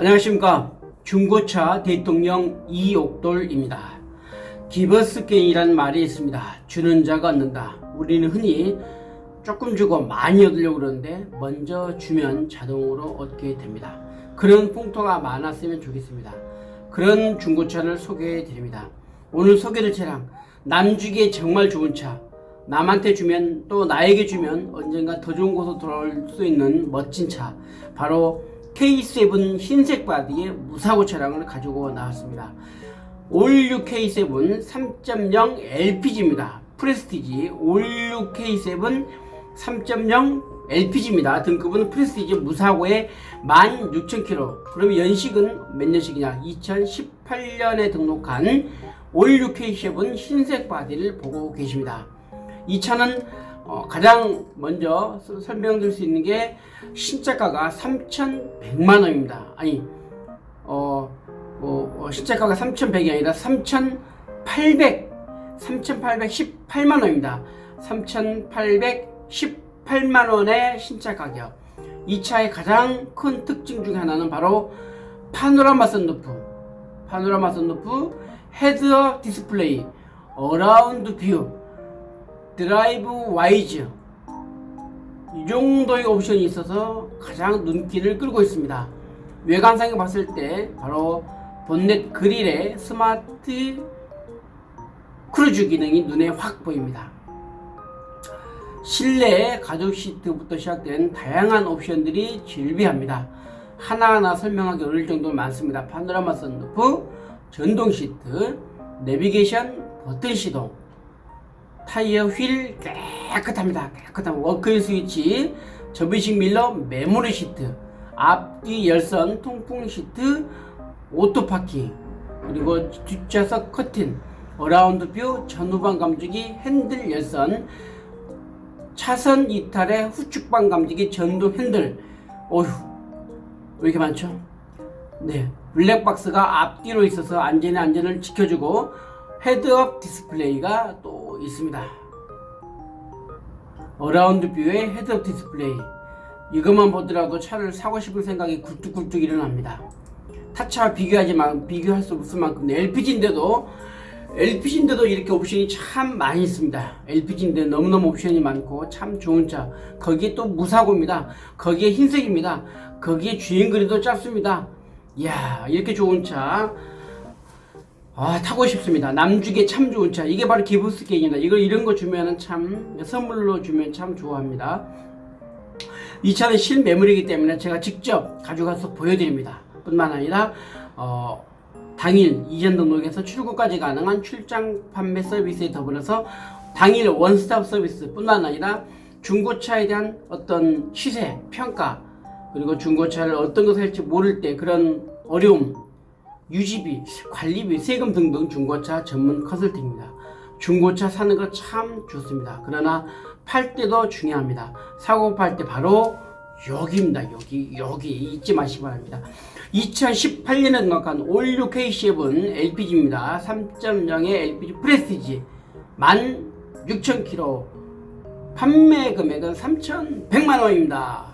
안녕하십니까. 중고차 대통령 이옥돌입니다. 기버스게인이라는 말이 있습니다. 주는 자가 얻는다. 우리는 흔히 조금 주고 많이 얻으려고 그러는데 먼저 주면 자동으로 얻게 됩니다. 그런 풍토가 많았으면 좋겠습니다. 그런 중고차를 소개해 드립니다. 오늘 소개될 차량 남주기에 정말 좋은 차 남한테 주면 또 나에게 주면 언젠가 더 좋은 곳으로 돌아올 수 있는 멋진 차 바로 K7 흰색 바디의 무사고 차량을 가지고 나왔습니다. 올류 K7 3.0 LPG입니다. 프레스티지 올류 K7 3.0 LPG입니다. 등급은 프레스티지 무사고에 16,000km. 그럼 연식은 몇 년식이냐? 2018년에 등록한 올류 K7 흰색 바디를 보고 계십니다. 이 차는 어, 가장 먼저 서- 설명드릴 수 있는 게 신차가가 3,100만 원입니다. 아니 어, 뭐, 어, 신차가가 3,100이 아니라 3,800 3,818만 원입니다. 3,818만 원의 신차 가격. 이 차의 가장 큰 특징 중에 하나는 바로 파노라마 선루프, 파노라마 선루프, 헤드업 디스플레이, 어라운드 뷰, 드라이브 와이즈 이 정도의 옵션이 있어서 가장 눈길을 끌고 있습니다. 외관상에 봤을 때 바로 본넷 그릴에 스마트 크루즈 기능이 눈에 확 보입니다. 실내 가죽 시트부터 시작된 다양한 옵션들이 즐비합니다. 하나하나 설명하기 어려울 정도로 많습니다. 파노라마 선루프, 전동 시트, 내비게이션 버튼 시동, 타이어 휠 깨끗합니다. 깨끗한 워크인 스위치, 접이식 밀러, 메모리 시트, 앞뒤 열선 통풍 시트, 오토 파킹, 그리고 뒷좌석 커튼, 어라운드 뷰, 전후방 감지기, 핸들 열선, 차선 이탈의 후측방 감지기, 전동 핸들. 어휴, 왜 이렇게 많죠? 네, 블랙박스가 앞뒤로 있어서 안전의 안전을 지켜주고 헤드업 디스플레이가 또 있습니다. 어라운드 뷰의 헤드업 디스플레이. 이것만 보더라도 차를 사고 싶은 생각이 굴뚝굴뚝 일어납니다. 타차와 비교하지 만 비교할 수 없을 만큼 LPG인데도 LPG인데도 이렇게 옵션이 참 많이 있습니다. LPG인데 너무너무 옵션이 많고 참 좋은 차. 거기에 또 무사고입니다. 거기에 흰색입니다. 거기에 주행 거리도 짧습니다. 이야 이렇게 좋은 차 아, 타고 싶습니다. 남주게 참 좋은 차. 이게 바로 기브스게인이다. 이거 이런 거 주면은 참 선물로 주면 참 좋아합니다. 이 차는 실매물이기 때문에 제가 직접 가져가서 보여드립니다. 뿐만 아니라 어, 당일 이전 등록에서 출고까지 가능한 출장 판매 서비스에 더불어서 당일 원스톱 서비스 뿐만 아니라 중고차에 대한 어떤 시세, 평가, 그리고 중고차를 어떤 것을 할지 모를 때 그런 어려움, 유지비, 관리비, 세금 등등 중고차 전문 컨설팅입니다. 중고차 사는 거 참 좋습니다. 그러나 팔 때도 중요합니다. 사고 팔 때 바로 여기입니다. 여기 여기 잊지 마시기 바랍니다. 2018년에 등록한 올류 K7 LPG입니다. 3.0의 LPG 프레스티지 16,000km 판매 금액은 3,100만 원입니다.